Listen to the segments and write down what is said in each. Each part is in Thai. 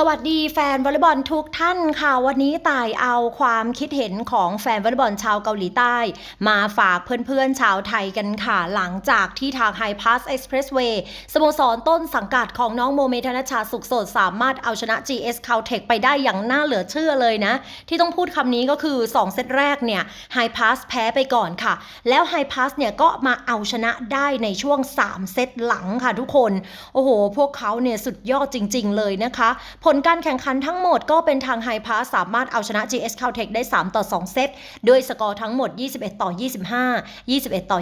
สวัสดีแฟนวอลเลย์บอลทุกท่านค่ะ วันนี้ต่ายเอาความคิดเห็นของแฟนวอลเลย์บอลชาวเกาหลีใต้ มาฝากเพื่อนๆชาวไทยกันค่ะ หลังจากที่ทาง High Pass Expressway สโมสรต้นสังกัดของน้องโมเมธนชาสุขสดสามารถเอาชนะ GS Caltech ไปได้อย่างน่าเหลือเชื่อเลยนะ ที่ต้องพูดคำนี้ก็คือ 2 เซตแรกเนี่ย High Pass แพ้ไปก่อนค่ะ แล้ว High Pass เนี่ยก็มาเอาชนะได้ในช่วง 3 เซตหลังค่ะทุกคนโอ้โห พวกเขาเนี่ยสุดยอดจริง ๆ เลยนะคะผลการแข่งขันทั้งหมดก็เป็นทางไฮพาสสามารถเอาชนะ GS Caltech ได้ 3 ต่อ 2 เซต ด้วยสกอร์ทั้งหมด 21 ต่อ 25 21 ต่อ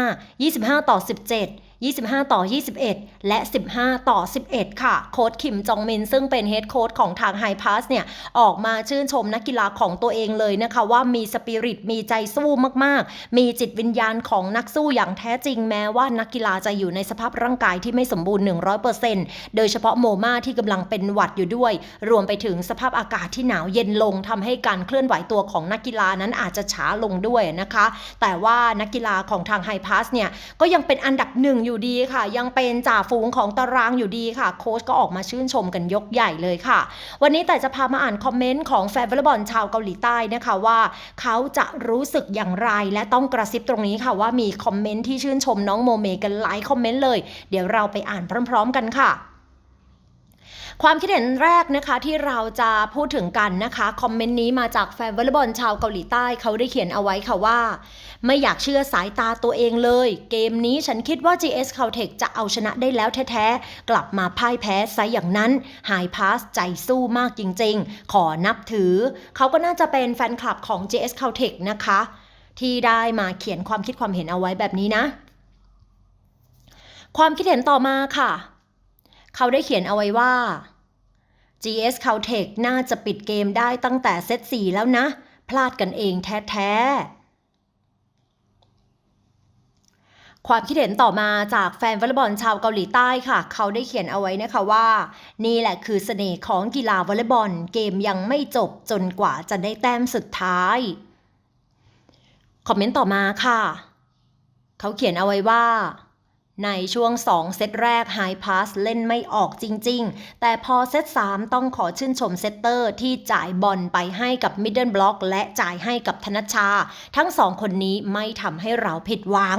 25 25 ต่อ 17 25 ต่อ 21 และ 15 ต่อ 11 ค่ะ โค้ชคิมจองมินซึ่งเป็นเฮดโค้ชของทางไฮพาสเนี่ย ออกมาชื่นชมนักกีฬาของตัวเองเลยนะคะว่ามีสปิริตมีใจสู้มากๆ มีจิตวิญญาณของนักสู้อย่างแท้จริงแม้ว่านักกีฬาจะอยู่ในสภาพร่างกายที่ไม่สมบูรณ์ 100%โดยเฉพาะโมมาที่กำลังเป็นหวัดอยู่ด้วย รวมไปถึงสภาพอากาศที่หนาวเย็นลงทำให้การเคลื่อนไหวตัวของนักกีฬานั้นอาจจะช้าลงด้วยนะคะ แต่ว่านักกีฬาของทางไฮพาสเนี่ยก็ยังเป็นอันดับหนึ่งอยูู่่ดีค่ะ ยังเป็นจ่าฝูงของตารางอยู่ดีค่ะ โค้ชก็ออกมาชื่นชมกันยกใหญ่เลยค่ะ วันนี้แต่จะพามาอ่านคอมเมนต์ของแฟนวอลเลย์บอลชาวเกาหลีใต้นะคะว่า เขาจะรู้สึกอย่างไรและต้องกระซิบตรงนี้ค่ะว่ามีคอมเมนต์ที่ชื่นชมน้องโมเมกันหลายคอมเมนต์เลย เดี๋ยวเราไปอ่านพร้อม ๆ กันค่ะ ความคิดเห็นแรกนะคะที่เราจะพูดถึงกันนะคะคอมเมนต์นี้มาจากแฟนวอลเลย์บอลชาวเกาหลีใต้เขาได้เขียนเอาไว้ค่ะว่า ไม่อยากเชื่อสายตาตัวเองเลย เกมนี้ฉันคิดว่า GS Caltech จะเอาชนะได้แล้วแท้ๆ กลับมาพ่ายแพ้ซะอย่างนั้น High Pass ใจสู้มากจริงๆ ขอนับถือ เขาก็น่าจะเป็นแฟนคลับของ GS Caltech นะคะ ที่ได้มาเขียนความคิดความเห็นเอาไว้แบบนี้นะ ความคิดเห็นต่อมาค่ะ เขาได้เขียนเอาไว้ว่า GS Caltech น่าจะปิดเกมได้ตั้งแต่เซต4แล้วนะ พลาดกันเองแท้ๆ ความคิดเห็นต่อมาจากแฟนวอลเลย์บอลชาวเกาหลีใต้ค่ะ เขาได้เขียนเอาไว้นะคะว่า นี่แหละคือเสน่ห์ของกีฬาวอลเลย์บอล เกมยังไม่จบจนกว่าจะได้แต้มสุดท้าย คอมเมนต์ต่อมาค่ะ เขาเขียนเอาไว้ว่า ในช่วง 2 เซตแรก High Pass เล่นไม่ออกจริง ๆ แต่พอเซต 3 ต้องขอชื่นชมเซตเตอร์ที่จ่ายบอลไปให้กับ Middle Block และจ่ายให้กับธนชา ทั้งสองคนนี้ไม่ทำให้เราผิดหวัง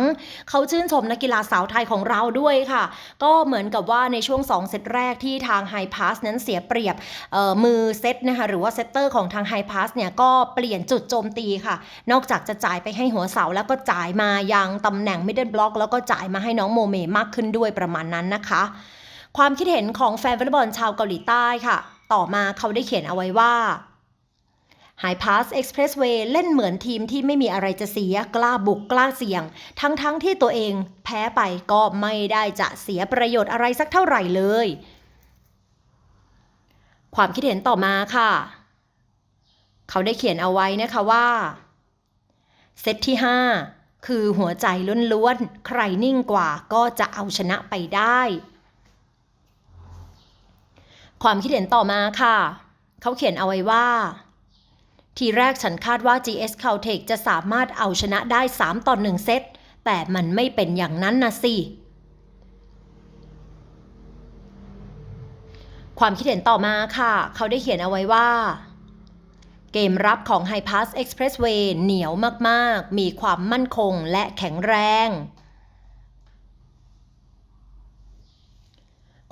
เขาชื่นชมนักกีฬาสาวไทยของเราด้วยค่ะ ก็เหมือนกับว่าในช่วง 2 เซตแรกที่ทาง High Pass นั้นเสียเปรียบมือเซตนะคะหรือว่าเซตเตอร์ของทาง High Pass เนี่ยก็เปลี่ยนจุดโจมตีค่ะ นอกจากจะจ่ายไปให้หัวเสาแล้วก็จ่ายมายังตำแหน่ง Middle Block แล้วก็จ่ายมาให้น้องโมเมมากขึ้นด้วยประมาณนั้นนะคะ ความคิดเห็นของแฟนวอลเลย์บอลชาวเกาหลีใต้ค่ะ ต่อมาเขาได้เขียนเอาไว้ว่า High Pass Expressway เล่นเหมือนทีมที่ไม่มีอะไรจะเสียกล้าบุกกล้าเสี่ยง ทั้งๆทที่ตัวเองแพ้ไปก็ไม่ได้จะเสียประโยชน์อะไรสักเท่าไหร่เลย ความคิดเห็นต่อมาค่ะ เขาได้เขียนเอาไว้นะคะว่า เซตที่ 5 คือหัวใจล้วนๆ ใครนิ่งกว่าก็จะเอาชนะไปได้ ความคิดเห็นต่อมาค่ะ เขาเขียนเอาไว้ว่า ทีแรกฉันคาดว่า GS Caltech จะสามารถเอาชนะได้ 3 ต่อ 1 เซต แต่มันไม่เป็นอย่างนั้นนะสิ ความคิดเห็นต่อมาค่ะ เขาได้เขียนเอาไว้ว่า เกมรับของ High Pass Expressway เหนียวมาก ๆ มีความมั่นคงและแข็งแรง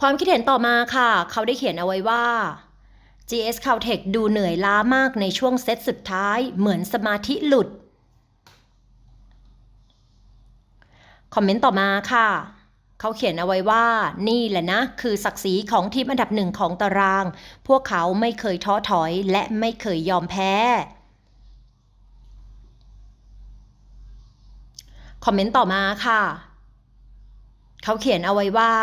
ความคิดเห็นต่อมาค่ะ เขาได้เขียนเอาไว้ว่า GS Caltech ดูเหนื่อยล้ามากในช่วงเซตสุดท้ายเหมือนสมาธิหลุด คอมเมนต์ต่อมาค่ะ เขาเขียนเอาไว้ว่า นี่แหละนะ คือศักดิ์ศรีของทีมอันดับหนึ่งของตาราง พวกเขาไม่เคยท้อถอยและไม่เคยยอมแพ้ คอมเมนต์ต่อมาค่ะ เขาเขียนเอาไว้ว่า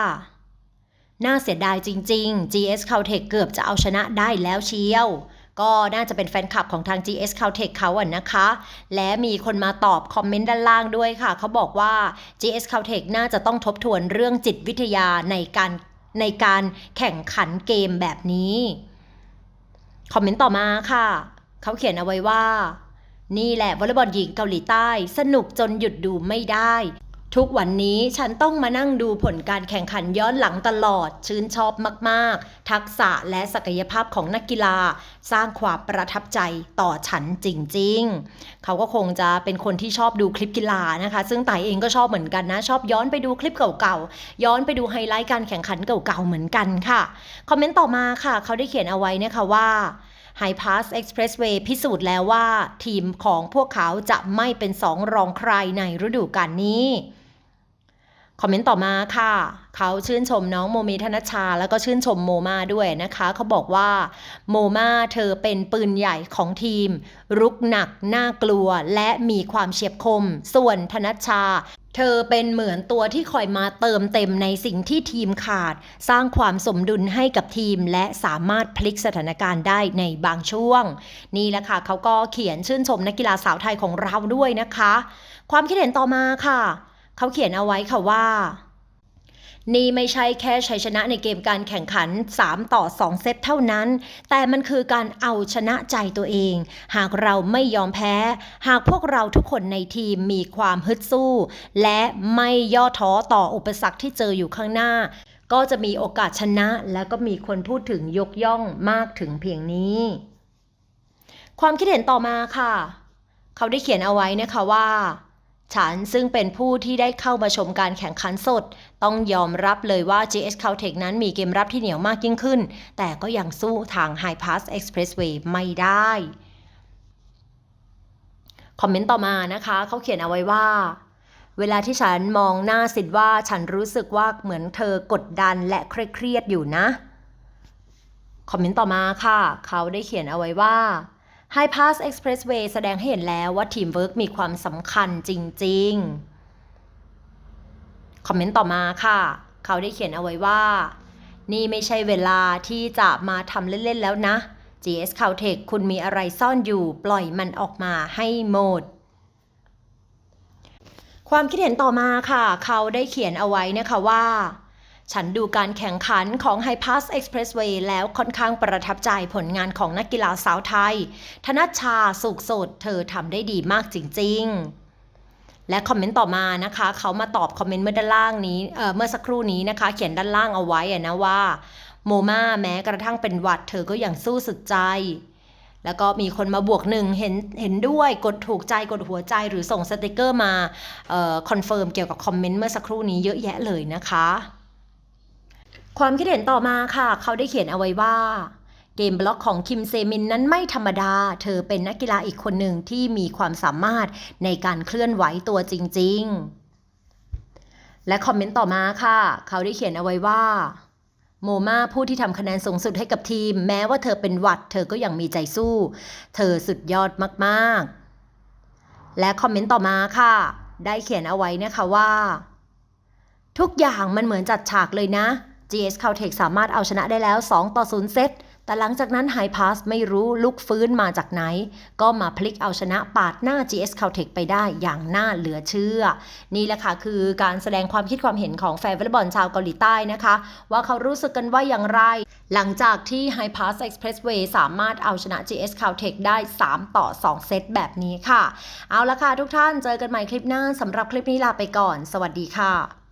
น่าเสียดายจริง ๆ GS Caltech เกือบจะเอาชนะได้แล้วเชียว ก็น่าจะเป็นแฟนคลับของทาง GS Caltech เขาอะนะคะ และมีคนมาตอบคอมเมนต์ด้านล่างด้วยค่ะ เขาบอกว่า GS Caltech น่าจะต้องทบทวนเรื่องจิตวิทยาในการในการแข่งขันเกมแบบนี้ คอมเมนต์ต่อมาค่ะ เขาเขียนเอาไว้ว่า นี่แหละวอลเลย์บอลหญิงเกาหลีใต้ สนุกจนหยุดดูไม่ได้ ทุกวันนี้ฉันต้องมานั่งดูผลการแข่งขันย้อนหลังตลอด ชื่นชอบมาก ๆ ทักษะและศักยภาพของนักกีฬา สร้างความประทับใจต่อฉันจริง ๆ เขาก็คงจะเป็นคนที่ชอบดูคลิปกีฬานะคะ ซึ่งไต่เองก็ชอบเหมือนกันนะ ชอบย้อนไปดูคลิปเก่าๆ ย้อนไปดูไฮไลท์การแข่งขันเก่าๆ เหมือนกันค่ะ คอมเมนต์ต่อมาค่ะ เขาได้เขียนเอาไว้นะคะว่า High Pass Expressway พิสูจน์แล้วว่า ทีมของพวกเขาจะไม่เป็นสองรองใครในฤดูกาลนี้ คอมเมนต์ต่อมาค่ะ เขาชื่นชมน้องโมเมธนชา แล้วก็ชื่นชมโมมาด้วยนะคะ เขาบอกว่าโมมาเธอเป็นปืนใหญ่ของทีม รุกหนัก น่ากลัว และมีความเฉียบคม ส่วนธนชาเธอเป็นเหมือนตัวที่คอยมาเติมเต็มในสิ่งที่ทีมขาด สร้างความสมดุลให้กับทีม และสามารถพลิกสถานการณ์ได้ในบางช่วง นี่แหละค่ะเขาก็เขียนชื่นชมนักกีฬาสาวไทยของเราด้วยนะคะ ความคิดเห็นต่อมาค่ะ เขาเขียนเอาไว้ค่ะว่า นี่ไม่ใช่แค่ชัยชนะในเกมการแข่งขัน 3 ต่อ 2 เซตเท่านั้น แต่มันคือการเอาชนะใจตัวเอง หากเราไม่ยอมแพ้ หากพวกเราทุกคนในทีมมีความฮึดสู้ และไม่ย่อท้อต่ออุปสรรคที่เจออยู่ข้างหน้า ก็จะมีโอกาสชนะ และก็มีคนพูดถึงยกย่องมากถึงเพียงนี้ ความคิดเห็นต่อมาค่ะ เขาได้เขียนเอาไว้นะคะว่า ฉันซึ่งเป็นผู้ที่ได้เข้ามาชมการแข่งขันสด ต้องยอมรับเลยว่า GS Caltech นั้นมีเกมรับที่เหนียวมากยิ่งขึ้น แต่ก็ยังสู้ทาง High Pass Expressway ไม่ได้ คอมเมนต์ต่อมานะคะ เขาเขียนเอาไว้ว่า เวลาที่ฉันมองหน้าสิทธิ์ว่าฉันรู้สึกว่าเหมือนเธอกดดันและเครียดๆอยู่นะ คอมเมนต์ต่อมาค่ะ เขาได้เขียนเอาไว้ว่า High Pass Expressway แสดงให้เห็นแล้วว่าทีมเวิร์กมีความสำคัญจริง ๆ คอมเมนต์ต่อมาค่ะ เขาได้เขียนเอาไว้ว่า นี่ไม่ใช่เวลาที่จะมาทำเล่น ๆ แล้วนะ GS Caltech คุณมีอะไรซ่อนอยู่ปล่อยมันออกมาให้หมด ความคิดเห็นต่อมาค่ะ เขาได้เขียนเอาไว้นะคะว่า ฉันดูการแข่งขันของ High Pass Expressway แล้วค่อนข้างประทับใจผลงานของนักกีฬาสาวไทย ธนัชชาสุขสดเธอทำได้ดีมากจริง ๆ และคอมเมนต์ต่อมานะคะ เขามาตอบคอมเมนต์เมื่อด้านล่างนี้เเมื่อสักครู่นี้นะคะ เขียนด้านล่างเอาไว้นะว่าโมมาแม้กระทั่งเป็นหวัดเธอก็ยังสู้สุดใจ แล้วก็มีคนมาบวกหนึ่งเห็นเห็นด้วยกดถูกใจกดหัวใจหรือส่งสติกเกอร์มาคอนเฟิร์มเกี่ยวกับคอมเมนต์เมื่อสักครู่นี้เยอะแยะเลยนะคะ ความคิดเห็นต่อมาค่ะ เขาได้เขียนเอาไว้ว่า เกมบล็อกของคิมเซมินนั้นไม่ธรรมดา เธอเป็นนักกีฬาอีกคนหนึ่งที่มีความสามารถในการเคลื่อนไหวตัวจริง ๆ และคอมเมนต์ต่อมาค่ะ เขาได้เขียนเอาไว้ว่าโมมาผู้ที่ทำคะแนนสูงสุดให้กับทีม แม้ว่าเธอเป็นหวัด เธอก็ยังมีใจสู้ เธอสุดยอดมากๆ และคอมเมนต์ต่อมาค่ะ ได้เขียนเอาไว้นะคะว่า ทุกอย่างมันเหมือนจัดฉากเลยนะ GS Caltech สามารถเอาชนะได้แล้ว 2 ต่อ 0 เซต แต่หลังจากนั้น High Pass ไม่รู้ลุกฟื้นมาจากไหน ก็มาพลิกเอาชนะปาดหน้า GS Caltech ไปได้อย่างน่าเหลือเชื่อ นี่แหละค่ะคือการแสดงความคิดความเห็นของแฟนวอลเลย์บอลชาวเกาหลีใต้นะคะ ว่าเขารู้สึกกันว่าอย่างไร หลังจากที่ High Pass Expressway สามารถเอาชนะ GS Caltech ได้ 3 ต่อ 2 เซตแบบนี้ค่ะ เอาละค่ะทุกท่านเจอกันใหม่คลิปหน้าสำหรับคลิปนี้ลาไปก่อน สวัสดีค่ะ